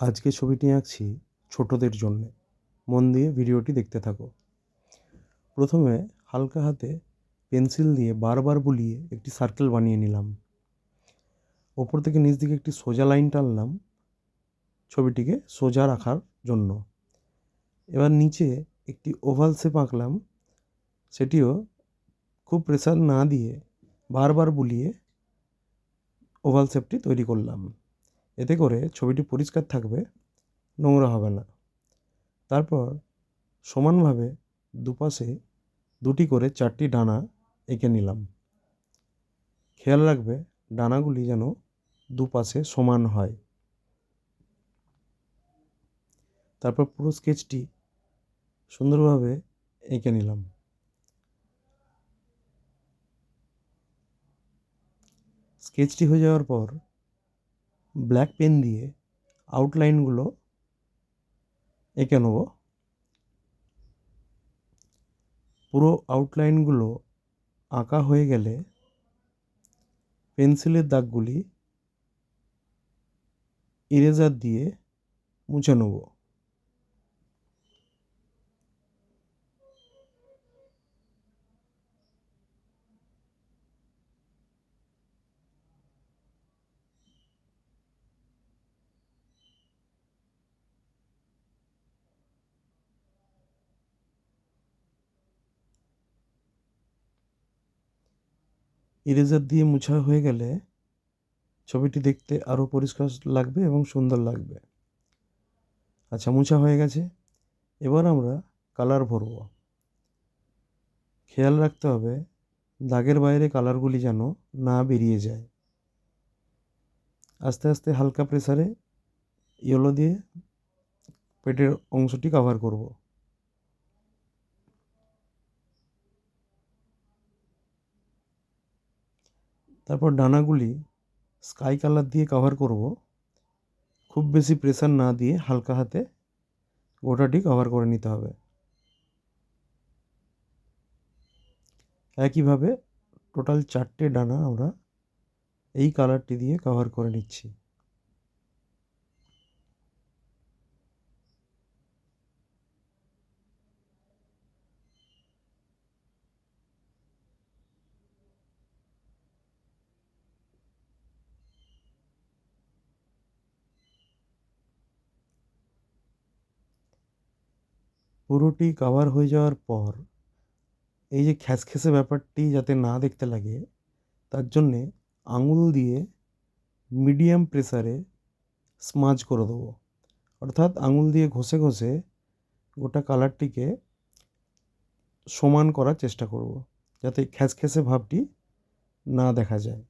আজকে ছবিটি আঁকছি ছোটোদের জন্যে। মন দিয়ে ভিডিওটি দেখতে থাকো। প্রথমে হালকা হাতে পেন্সিল দিয়ে বারবার বুলিয়ে একটি সার্কেল বানিয়ে নিলাম। ওপর থেকে নিচ দিকে একটি সোজা লাইন টানলাম ছবিটিকে সোজা রাখার জন্য। এবার নিচে একটি ওভাল শেপ আঁকলাম। সেটিও খুব প্রেসার না দিয়ে বারবার বুলিয়ে ওভাল শেপটি তৈরি করলাম। এতে করে ছবিটি পরিষ্কার থাকবে, নোংরা হবে না। তারপর সমানভাবে দুপাশে দুটি করে চারটি ডানা এঁকে নিলাম। খেয়াল রাখবে, ডানাগুলি যেন দুপাশে সমান হয়। তারপর পুরো স্কেচটি সুন্দরভাবে এঁকে নিলাম। স্কেচটি হয়ে যাওয়ার পর ব্ল্যাক পেন দিয়ে আউটলাইনগুলো এঁকে নেব। পুরো আউটলাইনগুলো আঁকা হয়ে গেলে পেন্সিলের দাগগুলি ইরেজার দিয়ে মুছে নেব। ইরেজার দিয়ে মুছা হয়ে গেলে ছবিটি দেখতে আরও পরিষ্কার লাগবে এবং সুন্দর লাগবে। আচ্ছা মুছা হয়ে গেছে। এবার আমরা কালার ভরব। খেয়াল রাখতে হবে, দাগের বাইরে কালারগুলি যেন না বেরিয়ে যায়। আস্তে আস্তে হালকা প্রেসারে ইয়েলো দিয়ে পেটের অংশটি কভার করব। তারপর ডানাগুলি স্কাই কালার দিয়ে কভার করব। খুব বেশি প্রেশার না দিয়ে হালকা হাতে গোটাটি কভার করে নিতে হবে। একইভাবে টোটাল চারটে ডানা আমরা এই কালারটি দিয়ে কভার করে নিচ্ছি। পুরোটি কাভার হয়ে যাওয়ার পর, এই যে খ্যাসখ্যাসে ব্যাপারটি যাতে না দেখতে লাগে, তার জন্যে আঙুল দিয়ে মিডিয়াম প্রেসারে স্মাজ করে দেবো। অর্থাৎ আঙুল দিয়ে ঘষে ঘষে গোটা কালারটিকে সমান করার চেষ্টা করব, যাতে খ্যাসখ্যাসে ভাবটি না দেখা যায়।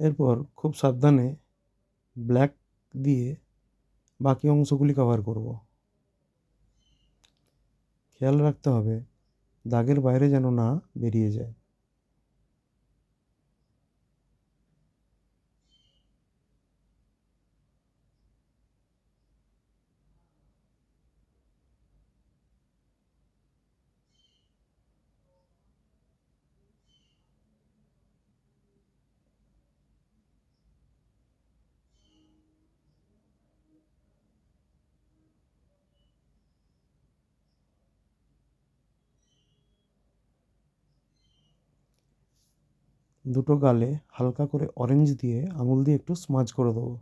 এরপর খুব সাবধানে ব্ল্যাক দিয়ে বাকি অংশগুলি কভার করব। খেয়াল রাখতে হবে দাগের বাইরে যেন না বেরিয়ে যায়। দুটো গালে হালকা করে অরেঞ্জ দিয়ে আঙুল দিয়ে একটু স্মাজ করে দেবো।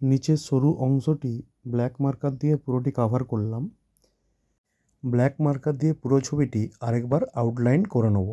নিচের সরু অংশটি ব্ল্যাক মার্কার দিয়ে পুরোটি কাভার করলাম। ব্ল্যাক মার্কার দিয়ে পুরো ছবিটি আরেকবার আউটলাইন করে নেব।